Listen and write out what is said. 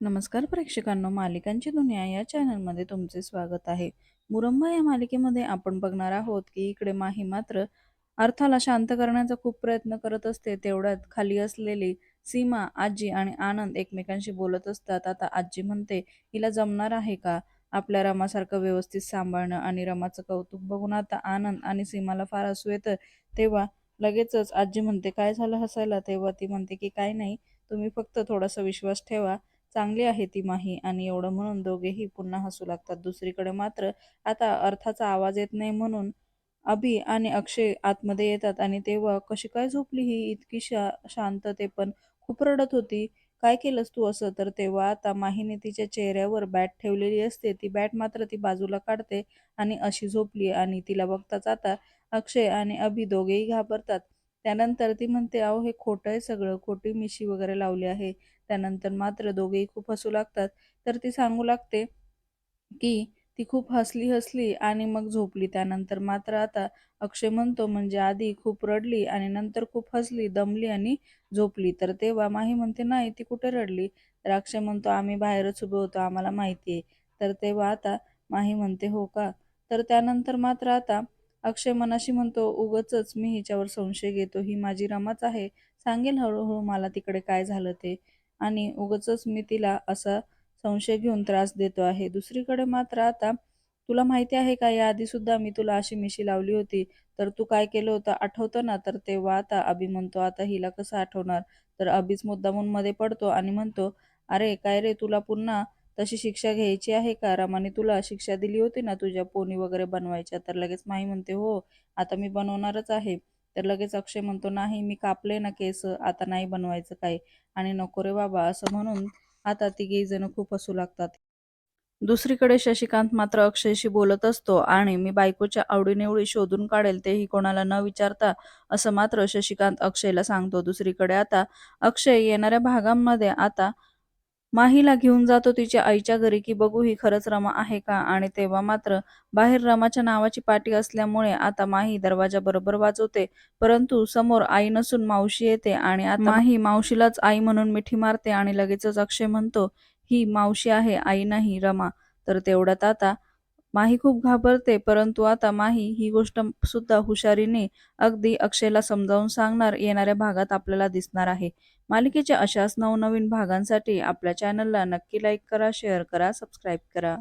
नमस्कार प्रेक्षकांनो मालिकांची दुनिया या चॅनलमध्ये तुमचे स्वागत आहे. मुरंबा या मालिकेमध्ये आपण बघणार आहोत की इकडे माही मात्र अर्थाला शांत करण्याचा खूप प्रयत्न करत असते. तेवढ्यात खाली असलेली सीमा आजी आणि आनंद एकमेकांशी बोलत असतात. आता आजी म्हणते हिला जमणार आहे का आपल्या रमासारखं व्यवस्थित सांभाळणं आणि रमाचं कौतुक बघून? आता आनंद आणि सीमाला फार असू येतं. तेव्हा लगेचच आजी म्हणते काय झालं हसायला? तेव्हा ती म्हणते की काय नाही तुम्ही फक्त थोडासा विश्वास ठेवा. चांगली आहे ती माही आणि एवढं म्हणून दोघेही पुन्हा हसू लागतात. दुसरीकडे मात्र आता अर्थाचा आवाज येत नाही म्हणून अभि आणि अक्षय आतमध्ये येतात आणि तेव्हा कशी काय झोपली ही? इतकी शा शांत ते पण खूप रडत होती. काय केलंस तू असं? तर तेव्हा आता माहीने तिच्या चेहऱ्यावर बॅट ठेवलेली असते. ती बॅट मात्र ती बाजूला काढते आणि अशी झोपली आणि तिला बघताच आता अक्षय आणि अभि दोघेही घाबरतात. त्यानंतर ती म्हणते अहो हे खोटं आहे सगळं. खोटी मिशी वगैरे लावली आहे. त्यानंतर मात्र दोघेही खूप हसू लागतात. तर ती सांगू लागते की ती खूप हसली हसली आणि मग झोपली. त्यानंतर मात्र आता अक्षय म्हणतो म्हणजे आधी खूप रडली आणि नंतर खूप हसली दमली आणि झोपली. तर तेव्हा माही म्हणते नाही ती कुठे रडली? तर अक्षय म्हणतो आम्ही बाहेरच उभे होतो आम्हाला माहिती आहे. तर तेव्हा आता माही म्हणते हो का? तर त्यानंतर मात्र आता अक्षय मनाशी म्हणतो उगच मी हिच्यावर संशय घेतो. ही माझी रमाच आहे. सांगेल हळूहळू मला तिकडे काय झालं ते. आणि उगच मी तिला असा संशय घेऊन त्रास देतो आहे. दुसरीकडे मात्र आता तुला माहिती आहे का? याआधी सुद्धा मी तुला अशी मिशी लावली होती. तर तू काय केलं होतं? आठवतं ना? तर तेव्हा आता अभि म्हणतो आता हिला कसं आठवणार? तर अभिच मुद्दामून मध्ये पडतो आणि म्हणतो अरे काय रे? तुला पुन्हा तशी शिक्षा घ्यायची आहे का? रामाने तुला शिक्षा दिली होती ना तुझ्या पोनी वगैरे बनवायच्या? तर लगेच माही म्हणते हो आता मी बनवणारच आहे. तर लगेच अक्षय म्हणतो नाही मी कापले ना केस आता नाही बनवायचं काय? आणि नको रे बाबा असं म्हणून आता तिघेही जण खूप हसू लागतात. दुसरीकडे शशिकांत मात्र अक्षयशी बोलत असतो आणि मी बायकोच्या आवडीनिवडी शोधून काढेल तेही कोणाला न विचारता असं मात्र शशिकांत अक्षयला सांगतो. दुसरीकडे आता अक्षय येणाऱ्या भागांमध्ये आता माहीला घेऊन जातो तिच्या आईच्या घरी की बघू ही खरंच रमा आहे का? आणि तेव्हा मात्र बाहेर रमाच्या नावाची पाटी असल्यामुळे आता माही दरवाजा बरोबर वाजवते. परंतु समोर आई नसून मावशी येते आणि आता माही मावशीलाच आई म्हणून मिठी मारते आणि लगेचच अक्षय म्हणतो ही मावशी आहे आई नाही रमा. तर तेवढ्यात आता माही खूप घाबरते परंतु आता माही ही गोष्ट सुद्धा हुशारीने अगदी अक्षयला समजावून सांगणार येणाऱ्या भागात आपल्याला दिसणार आहे. मालिकेच्या अशाच नवनवीन भागांसाठी आपल्या चॅनलला नक्की लाईक करा शेअर करा सबस्क्राईब करा.